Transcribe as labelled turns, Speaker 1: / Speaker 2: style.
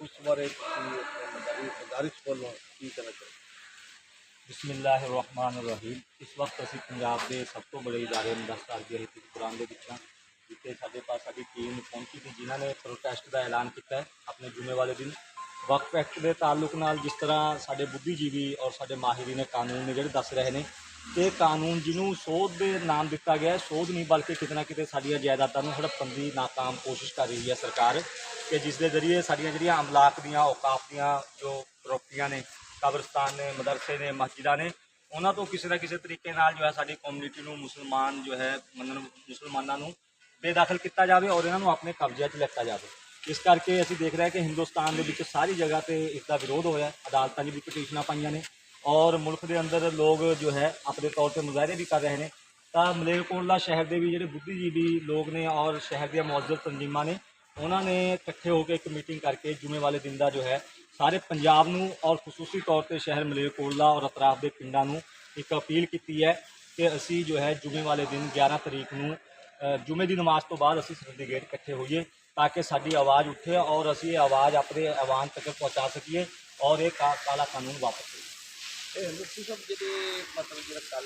Speaker 1: ਉਸ ਬਾਰੇ ਤੁਸੀਂ ਮਦਾਰੀ ਮਦਾਰਿਸ ਵੱਲੋਂ ਕੀ ਕਹਿਣਾ ਚਾਹੁੰਦੇ
Speaker 2: ਬਿਸਮਿਲ੍ਲਾਹਿਰਰਹਿਮਾਨਿਰਰਹੀਮ ਇਸ ਵਕਤ ਅਸੀਂ ਪੰਜਾਬ ਦੇ ਸਭ ਤੋਂ ਬੜੇ ਇਦਾਰੇ ਅੰਮ੍ਰਿਤਸਰ ਦੀ ਹਿੱਤ ਕੁਰਾਨ ਦੇ ਵਿੱਚ ਹਾਂ ਜਿੱਥੇ ਸਾਡੇ ਪਾਸ ਸਾਡੀ ਟੀਮ ਪਹੁੰਚੀ ਸੀ ਜਿਨ੍ਹਾਂ ਨੇ ਪ੍ਰੋਟੈਸਟ ਦਾ ਐਲਾਨ ਕੀਤਾ ਹੈ ਆਪਣੇ ਜੁਮੇ ਵਾਲੇ ਦਿਨ ਵਕਫ ਐਕਟ ਦੇ ਤਾਲੁਕ ਨਾਲ ਜਿਸ ਤਰ੍ਹਾਂ ਸਾਡੇ ਬੁੱਧੀਜੀਵੀ ਔਰ ਸਾਡੇ ਮਾਹਿਰੀ ਨੇ ਕਾਨੂੰਨ ਨੇ ਜਿਹੜੇ ਦੱਸ ਰਹੇ ਨੇ ਇਹ ਕਾਨੂੰਨ ਜਿਹਨੂੰ ਸੋਧ ਦੇ ਨਾਮ ਦਿੱਤਾ ਗਿਆ ਸੋਧ ਨਹੀਂ ਬਲਕਿ ਕਿਤੇ ਨਾ ਕਿਤੇ ਸਾਡੀਆਂ ਜਾਇਦਾਦਾਂ ਨੂੰ ਹੜੱਪਣ ਦੀ ਨਾਕਾਮ ਕੋਸ਼ਿਸ਼ ਕਰ ਰਹੀ ਹੈ ਸਰਕਾਰ ਕਿ ਜਿਸ ਦੇ ਜ਼ਰੀਏ ਸਾਡੀਆਂ ਜਿਹੜੀਆਂ ਅਮਲਾਕ ਦੀਆਂ ਔਕਾਫ ਦੀਆਂ ਜੋ ਪ੍ਰੋਪਰਟੀਆਂ ਨੇ, ਕਬਰਸਤਾਨ ਨੇ, ਮਦਰਸੇ ਨੇ, ਮਸਜਿਦਾਂ ਨੇ, ਉਹਨਾਂ ਤੋਂ ਕਿਸੇ ਨਾ ਕਿਸੇ ਤਰੀਕੇ ਨਾਲ ਜੋ ਹੈ ਸਾਡੀ ਕਮਿਊਨਿਟੀ ਨੂੰ ਮੁਸਲਮਾਨ ਜੋ ਹੈ ਮੰਨਣ, ਮੁਸਲਮਾਨਾਂ ਨੂੰ ਬੇਦਖਲ ਕੀਤਾ ਜਾਵੇ ਔਰ ਇਹਨਾਂ ਨੂੰ ਆਪਣੇ ਕਬਜ਼ੇ 'ਚ ਲਿੱਤਾ ਜਾਵੇ। ਇਸ ਕਰਕੇ ਅਸੀਂ ਦੇਖ ਰਹੇ ਹਾਂ ਕਿ ਹਿੰਦੁਸਤਾਨ ਦੇ ਵਿੱਚ ਸਾਰੀ ਜਗ੍ਹਾ ਤੇ ਇਸ ਦਾ ਵਿਰੋਧ ਹੋਇਆ ਅਦਾਲਤਾਂ 'ਚ ਵੀ ਪਟੀਸ਼ਨਾਂ ਪਾਈਆਂ ਨੇ। ਔਰ ਮੁਲਕ ਦੇ ਅੰਦਰ ਲੋਕ ਜੋ ਹੈ ਆਪਣੇ ਤੌਰ ਤੇ ਮੁਜ਼ਾਹਰੇ ਵੀ ਕਰ ਰਹੇ ਨੇ। ਤਾਂ ਮਲੇਰਕੋਟਲਾ ਸ਼ਹਿਰ ਦੇ ਵੀ ਜਿਹੜੇ ਬੁੱਧੀਜੀਵੀ ਲੋਕ ਨੇ ਔਰ ਸ਼ਹਿਰ ਦੀਆਂ ਮੌਜੂਦ ਤੰਜ਼ੀਮਾਂ ਨੇ ਉਹਨਾਂ ਨੇ ਇਕੱਠੇ ਹੋ ਕੇ ਇੱਕ ਮੀਟਿੰਗ ਕਰਕੇ ਜੁਮੇ ਵਾਲੇ ਦਿਨ ਦਾ ਜੋ ਹੈ ਸਾਰੇ ਪੰਜਾਬ ਨੂੰ ਔਰ ਖਸੂਸੀ ਤੌਰ ਤੇ ਸ਼ਹਿਰ ਮਲੇਰਕੋਟਲਾ ਔਰ ਅਤਰਾਫ ਦੇ ਪਿੰਡਾਂ ਨੂੰ ਇੱਕ ਅਪੀਲ ਕੀਤੀ ਹੈ ਕਿ ਅਸੀਂ ਜੋ ਹੈ ਜੁਮੇ ਵਾਲੇ ਦਿਨ 11 ਤਰੀਕ ਨੂੰ ਅ, ਜੁਮੇ ਦੀ ਨਮਾਜ਼ ਤੋਂ ਬਾਅਦ ਅਸੀਂ ਸਰਦੀ ਗੇਟ ਇਕੱਠੇ ਹੋਈਏ ਤਾਂ ਕਿ ਸਾਡੀ ਆਵਾਜ਼ ਉੱਠੇ ਔਰ ਅਸੀਂ ਇਹ ਆਵਾਜ਼ ਆਪਣੇ ਆਵਾਜ਼ ਤੱਕ ਪਹੁੰਚਾ ਸਕੀਏ ਔਰ ਇਹ ਕਾ- ਕਾਲਾ ਕਾਨੂੰਨ ਵਾਪਸ ਹੋਵੇ
Speaker 1: ਇਹ ਹਿੰਦੂ ਸਾਹਿਬ ਜਿਹੜੇ ਮਤਲਬ ਜਿਹੜਾ ਕੱਲ